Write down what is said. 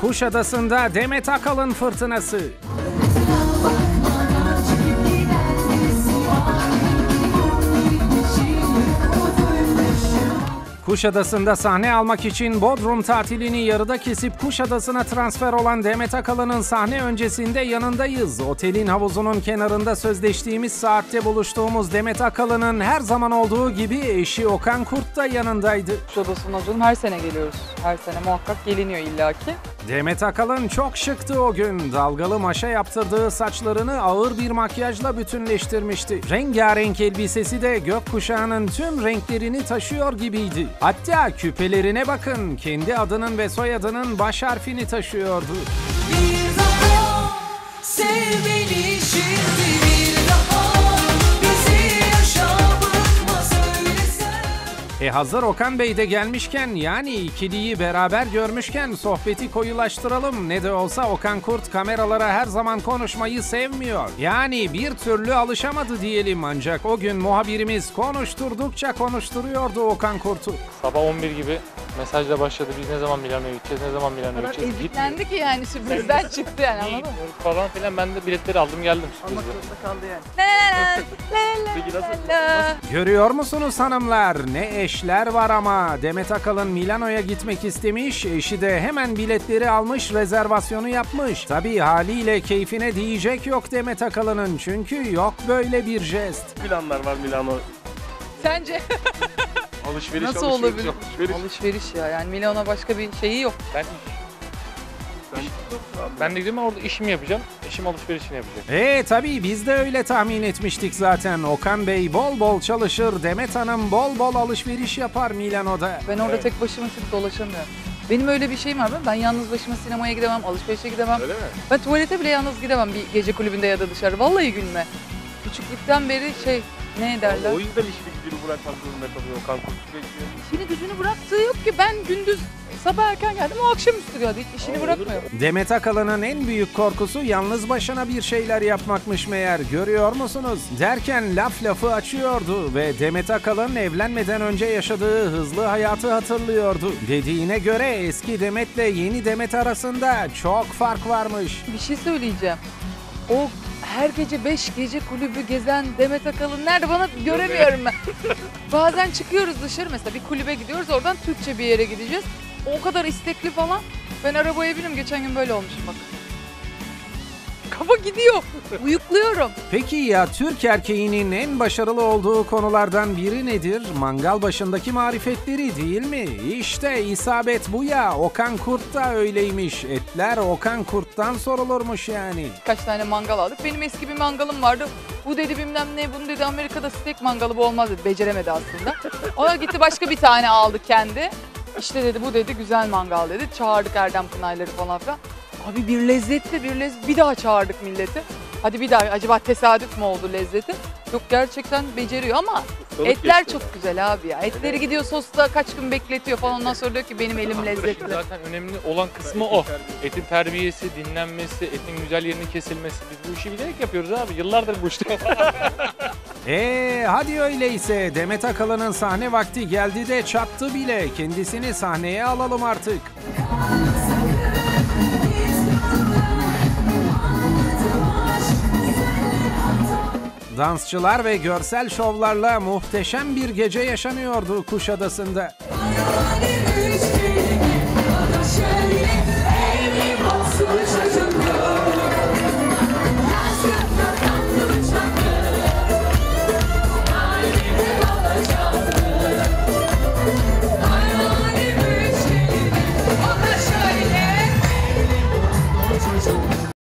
Kuşadası'nda Demet Akalın fırtınası. Kuşadası'nda sahne almak için Bodrum tatilini yarıda kesip Kuşadası'na transfer olan Demet Akalın'ın sahne öncesinde yanındayız. Otelin havuzunun kenarında sözleştiğimiz saatte buluştuğumuz Demet Akalın'ın her zaman olduğu gibi eşi Okan Kurt da yanındaydı. Kuşadası'na canım her sene geliyoruz. Her sene muhakkak geliniyor illaki. Demet Akalın çok şıktı o gün. Dalgalı maşa yaptırdığı saçlarını ağır bir makyajla bütünleştirmişti. Rengarenk elbisesi de gökkuşağının tüm renklerini taşıyor gibiydi. Hatta küpelerine bakın. Kendi adının ve soyadının baş harfini taşıyordu. Bir daha sev E hazır Okan Bey de gelmişken yani ikiliyi beraber görmüşken sohbeti koyulaştıralım. Ne de olsa Okan Kurt kameralara her zaman konuşmayı sevmiyor. Yani bir türlü alışamadı diyelim ancak o gün muhabirimiz konuşturdukça konuşturuyordu Okan Kurt'u. Sabah 11 gibi mesajla başladı. Biz ne zaman Milano'ya gideceğiz, ne zaman Milano'ya kadar gideceğiz. eziklendi ki yani sürprizden çıktı yani anladın mı? Gitmiyoruz falan filan. Ben de biletleri aldım geldim Almak sürprizle. zorunda kaldı yani. Peki nasıl? Görüyor musunuz hanımlar? Ne eşler var ama. Demet Akalın Milano'ya gitmek istemiş, eşi de hemen biletleri almış, rezervasyonu yapmış. Tabii haliyle keyfine diyecek yok Demet Akalın'ın çünkü yok böyle bir jest. planlar var Milano. Sence Alışveriş, nasıl alışveriş, olabilir? alışveriş. Alışveriş ya yani Milano'na başka bir şeyi yok. Ben ben de gidiyorum orada işimi yapacağım. Eşim alışverişini yapacak. E tabii biz de öyle tahmin etmiştik zaten. Okan Bey bol bol çalışır, Demet Hanım bol bol alışveriş yapar Milano'da. Ben orada Evet. tek başıma çünkü dolaşamıyorum. Benim öyle bir şeyim var. Ben, ben yalnız başıma sinemaya gidemem, alışverişe gidemem. Öyle mi? Ben tuvalete bile yalnız gidemem bir gece kulübünde ya da dışarı. Vallahi gülme. Küçüklükten beri şey ne derler? O yüzden işini gücünü bırakmak zorunda kalıyor. Okan Kurt bekliyor. İşini gücünü bıraktığı yok ki. Ben gündüz sabah erken geldim, o akşamüstü geldi. Hiç işini bırakmıyor. Demet Akalın'ın en büyük korkusu yalnız başına bir şeyler yapmakmış meğer. Görüyor musunuz? Derken laf lafı açıyordu ve Demet Akalın evlenmeden önce yaşadığı hızlı hayatı hatırlıyordu. Dediğine göre eski Demet'le yeni Demet arasında çok fark varmış. Bir şey söyleyeceğim. O her gece 5 gece kulübü gezen Demet Akalın nerede bana göremiyorum ben. Bazen çıkıyoruz dışarı mesela bir kulübe gidiyoruz oradan Türkçe bir yere gideceğiz. O kadar istekli falan. Ben arabaya binim geçen gün böyle olmuşum bak. Gidiyor. Uyukluyorum. Peki ya Türk erkeğinin en başarılı olduğu konulardan biri nedir? Mangal başındaki marifetleri değil mi? İşte isabet bu ya. Okan Kurt da öyleymiş. Etler Okan Kurt'tan sorulurmuş yani. Kaç tane mangal aldık. Benim eski bir mangalım vardı. Bu dedi bilmem ne, bunu dedi Amerika'da steak mangalı bu olmaz dedi. Beceremedi aslında. Ona gitti başka bir tane aldı kendi. İşte dedi bu dedi güzel mangal dedi. Çağırdık Erdem Kınayları falan filan. Abi bir lezzetli bir lezzet. Bir daha çağırdık milleti. Hadi bir daha acaba tesadüf mü oldu lezzeti? Yok gerçekten beceriyor ama Ustalık etler geçti. çok güzel abi ya. Etleri gidiyor sosta kaç gün bekletiyor falan ondan sonra diyor ki benim elim lezzetli. zaten önemli olan kısmı o. Etin terbiyesi, dinlenmesi, etin güzel yerinin kesilmesi. Biz bu işi bilerek yapıyoruz abi. Yıllardır bu işte. Ee hadi öyleyse Demet Akalın'ın sahne vakti geldi de çattı bile. Kendisini sahneye alalım artık. Dansçılar ve görsel şovlarla muhteşem bir gece yaşanıyordu Kuşadası'nda.